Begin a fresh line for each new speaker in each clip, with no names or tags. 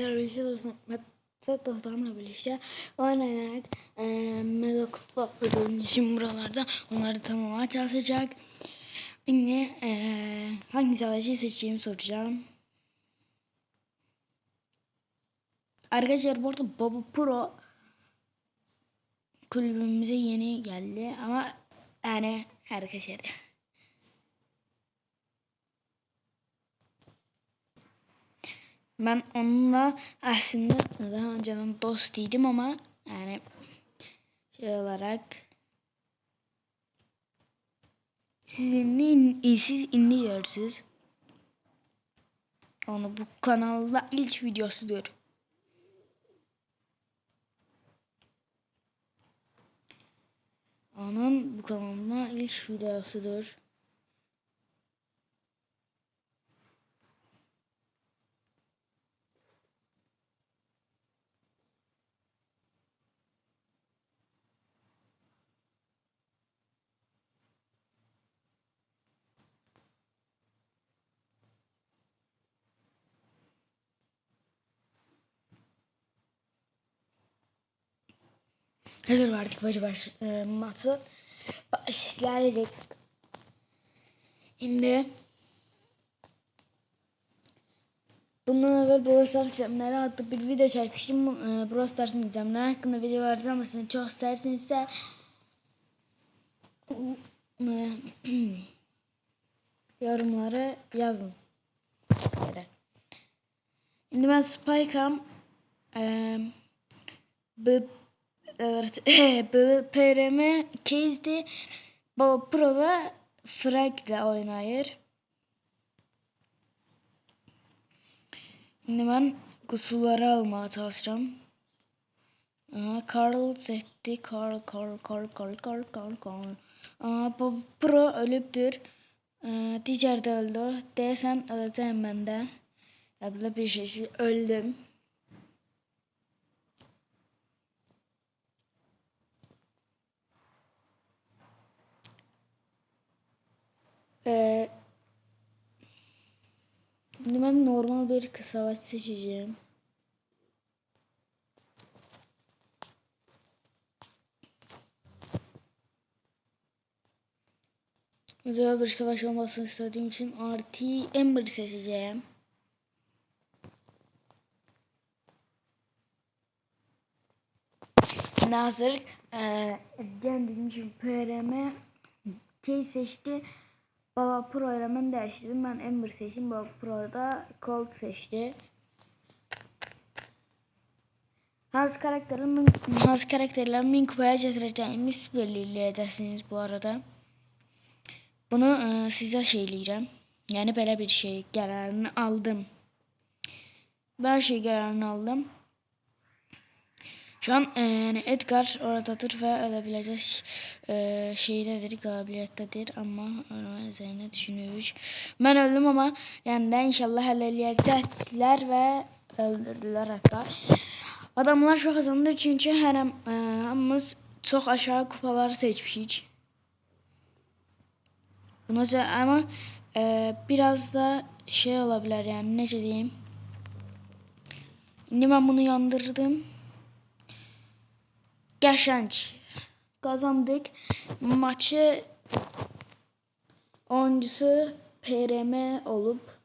Terörist olsun. Hatta dostlarımla birlikte oynayarak e, mega kutu ödülünün için buralarda onları tamamlamaya çalışacak. Şimdi e, hangi savaşı seçeceğimi soracağım. Arkadaşlar bu arada Baba Pro kulübümüze yeni geldi ama yani arkadaşlar Ben onunla aslında daha önceden dostiydim ama yani şey olarak sizinle siz dinliyorsunuz. Onu bu kanalda ilk videosudur. Onun bu kanalda ilk videosudur. Hazır verdik başı baş e, matı başlayacak. Şimdi Bundan evvel Brawl Stars izlemleri adlı bir video çekmiştim. E, Brawl Stars'ın izlemleri hakkında videolar izlemesini çok istersinizse e, yorumlara yazın. Hadi. Şimdi ben Spike'am e, Evet, PRM Baba Pro'da Frank ile oynayır. Şimdi ben kutuları almaya çalışacağım. Aa, Carl setti. Carl, Carl, Carl, Carl, Carl, Carl, Carl. Aa, Baba Pro ölüptür. Aa, Diğer de öldü. Değilsen öleceğim ben de. Ya böyle bir şey öldüm. Ee, ben normal bir savaş seçeceğim. Özel bir savaş olmasını istediğim için RT Ember seçeceğim. Nazır e, dediğim için PRM T seçti. Baba Pro ile ben değiştirdim. Ben Ember seçtim. Baba Pro'da Colt seçti. Haz karakterlerin haz karakterlerin min kupaya getireceğimiz belirleyeceksiniz bu arada. Bunu e, size söyleyeceğim. Yani böyle bir şey kararını aldım. Ben şey kararını aldım. Şu an e, yani Edgar oradadır ve ölebilecek e, şeydedir, kabiliyettedir ama ölme üzerine düşünüyoruz. Ben öldüm ama yani de inşallah eleleyecekler ve öldürdüler hatta. Adamlar çok kazandı çünkü her e, hamımız çok aşağı kupalar seçmişik. Buna ama e, biraz da şey olabilir yani ne diyeyim. Şimdi ben bunu yandırdım. Qəşəng kazandık. Maçı oyuncusu PRM olup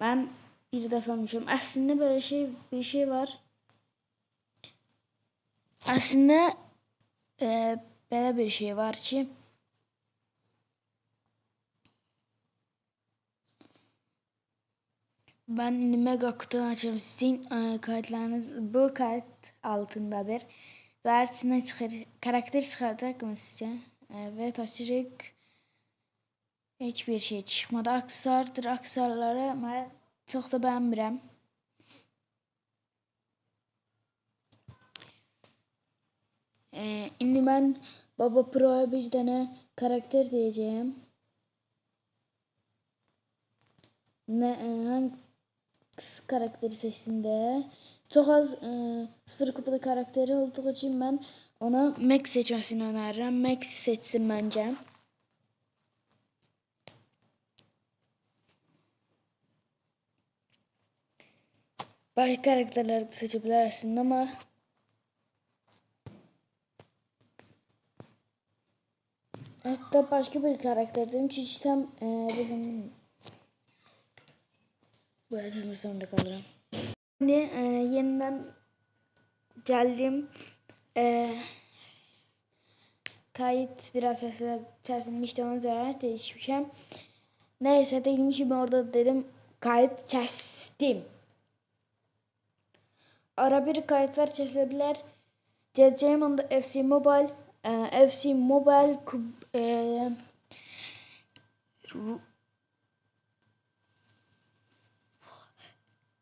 ben bir defa düşüyorum. Aslında böyle şey bir şey var. Aslında e, böyle bir şey var ki ben mega kutu açıyorum. Sizin e, kayıtlarınız bu kayıt altındadır. Zaten çıxır, karakter çıxacaq mı sizcə? Evet açırıq. Heç bir şey çıxmadı. Aksardır. Aksarları mən çox da bəyənmirəm. Ee, indi mən Baba Pro'ya bir dənə karakter deyəcəyim. Ne, həm karakteri seçsində çok az e, sıfır kupada karakteri olduğu için ben ona Max seçmesini öneririm. Max seçsin bence. Başka karakterleri de seçebilirsin ama Hatta başka bir karakterdim. Çizsem e, bizim bu yazılmak zorunda kalırım. Şimdi e, yeniden geldim. E, kayıt biraz kesilmişti onu da değişmişim. Neyse değilmişim orada dedim kayıt kestim. Ara bir kayıtlar kesilebilir. Geleceğim anda FC Mobile e, FC Mobile e,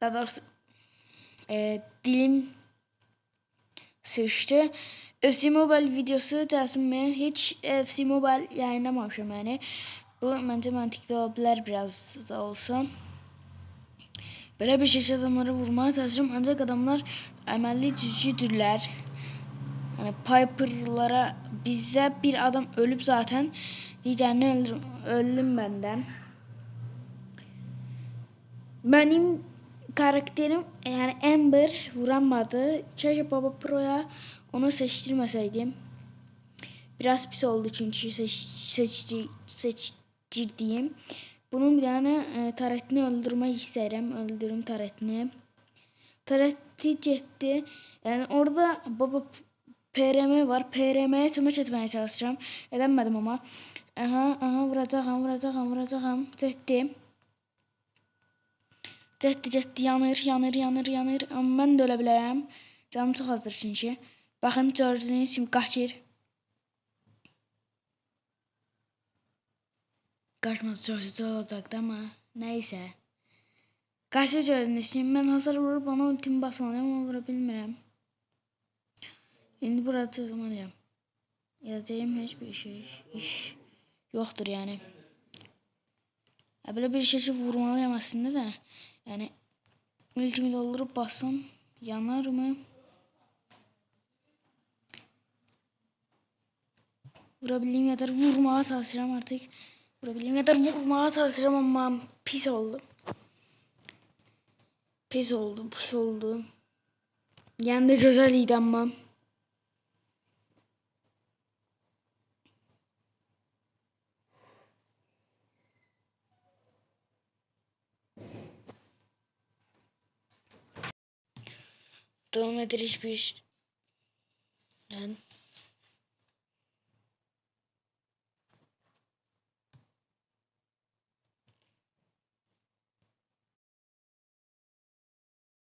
daha doğrusu e, dilim sıçtı. FC Mobile videosu dersimi hiç FC Mobile yayınlamamışım yani. Bu bence mantıklı olabilir biraz da olsa. Böyle bir şey adamları vurmaya çalışırım ancak adamlar emelli cücüdürler. Hani Piper'lara bize bir adam ölüp zaten diyeceğini öldüm, öldüm benden. Benim karakterim yani Amber vuramadı. Keşke Baba Pro'ya onu seçtirmeseydim. Biraz pis oldu çünkü seç, seçti, seçtirdiğim. Bunun bir tane e, Taretini öldürmek isterim. Öldürüm Taretini. Taretti gitti. Yani orada baba PRM var. PRM'ye smaç etmeye çalışacağım. Edemedim ama. Aha, aha vuracağım, vuracağım, vuracağım. Gitti. Cəhdi-cəhdi yanır, yanır, yanır, yanır. Amma mən də ölə bilərəm. Canım çox azdır çünki. Baxın, gördüyünüz kimi qaçır. Qaçması çox gözəl olacaqdı, amma nə isə. Qaçır gördüyünüz kimi mən hasar vurub ona ultimi basmalıyam, amma vura bilmirəm. İndi burada durmalıyam. Edəcəyim heç bir şey, iş yoxdur yəni. Hə, belə bir şey ki, vurmalıyam əslində də. Yani ultimi doldurup bassam yanar mı? Vurabildiğim kadar vurmaya çalışacağım artık. Vurabildiğim kadar vurmaya çalışacağım ama pis oldu. Pis oldu, pis oldu. Yani de güzeliydi ama. Devam eder hiçbir... Yani